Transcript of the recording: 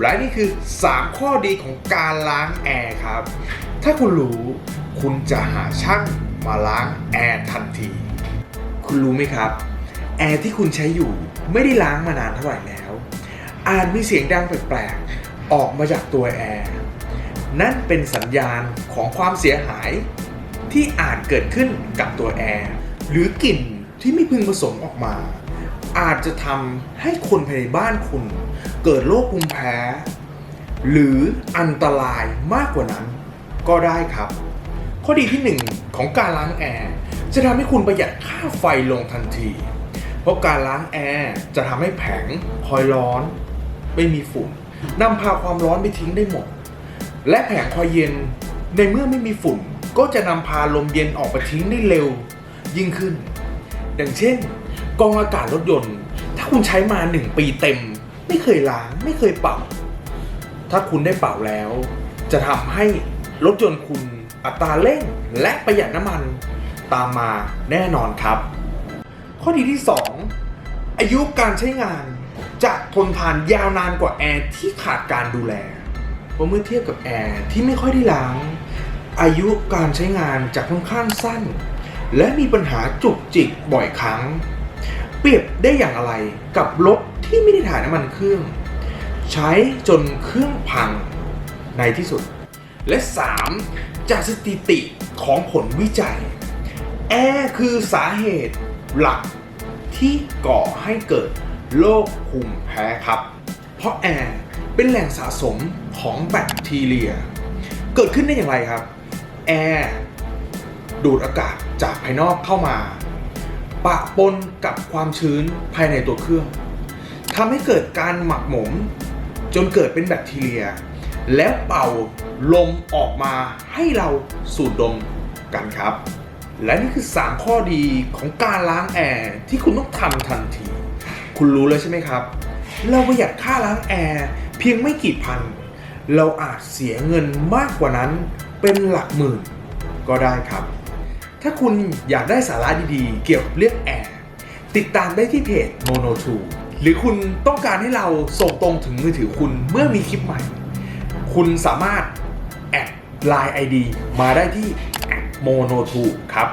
และนี่คือ 3 ข้อดีของการล้างแอร์ครับ ถ้าคุณรู้คุณจะหาช่างมาล้างแอร์ทันที คุณรู้ไหมครับ แอร์ที่คุณใช้อยู่ไม่ได้ล้างมานานเท่าไหร่แล้ว อาจมีเสียงดังแปลกๆ ออกมาจากตัวแอร์ นั่นเป็นสัญญาณของความเสียหายที่อาจเกิดขึ้นกับตัวแอร์ หรือกลิ่นที่ไม่พึงประสงค์ออกมา อาจจะทำให้คนภายในบ้านคุณ เกิดโรคภูมิแพ้ หรืออันตรายมากกว่านั้น ก็ได้ครับ ข้อดีที่ 1 ของการล้างแอร์จะทำให้คุณประหยัดค่าไฟลงทันที เพราะการล้างแอร์จะทำให้แผงคอยร้อน ไม่มีฝุ่นนำพาความร้อนไปทิ้งได้หมด และแผงคอยเย็นในเมื่อไม่มีฝุ่นก็จะนำพาลมเย็นออกไปทิ้งได้เร็วยิ่งขึ้น ดังเช่น กองอากาศรถยนต์ ถ้าคุณใช้มา 1 ปีเต็ม ไม่เคยล้างไม่เคยเป่า ถ้าคุณได้เป่าแล้ว จะทำให้รถยนต์คุณอัตราเร่งและประหยัดน้ำมันตามมาแน่นอนครับ ข้อดีที่ 2 อายุการใช้งานจะทนทานยาวนานกว่าแอร์ที่ขาดการดูแลเพราะเมื่อเทียบกับแอร์ที่ไม่ค่อยได้ล้าง อายุการใช้งานจะค่อนข้างสั้น และมีปัญหาจุกจิกบ่อยครั้ง เปรียบได้อย่างไรกับรถที่ไม่ได้ถ่ายน้ำมันเครื่อง ใช้จนเครื่องพังในที่สุด และ 3. จากสถิติของผลวิจัย แอร์คือสาเหตุหลักที่ก่อให้เกิดโรคภูมิแพ้ครับ เพราะแอร์เป็นแหล่งสะสมของแบคทีเรีย เกิดขึ้นได้อย่างไรครับ แอร์ดูดอากาศจากภายนอกเข้ามา ปะปนกับความชื้นภายในตัวเครื่องทำให้เกิดการหมักหมม จนเกิดเป็นแบคทีเรีย แล้วเป่าลมออกมาให้เราสูดดมกันครับ และนี่คือ 3 ข้อดีของการล้างแอร์ที่คุณต้องทำทันที คุณรู้แล้วใช่ไหมครับ เราประหยัดค่าล้างแอร์เพียงไม่กี่พัน เราอาจเสียเงินมากกว่านั้นเป็นหลักหมื่นก็ได้ครับ ถ้าคุณอยากได้สาระดีๆ เกี่ยวกับเรื่องแอร์ติดตามได้ที่เพจ Mono 2หรือคุณต้องการให้เราส่งตรงถึงมือถือคุณเมื่อมีคลิปใหม่ คุณสามารถแอดไลน์ ID มาได้ที่ Mono 2 ครับ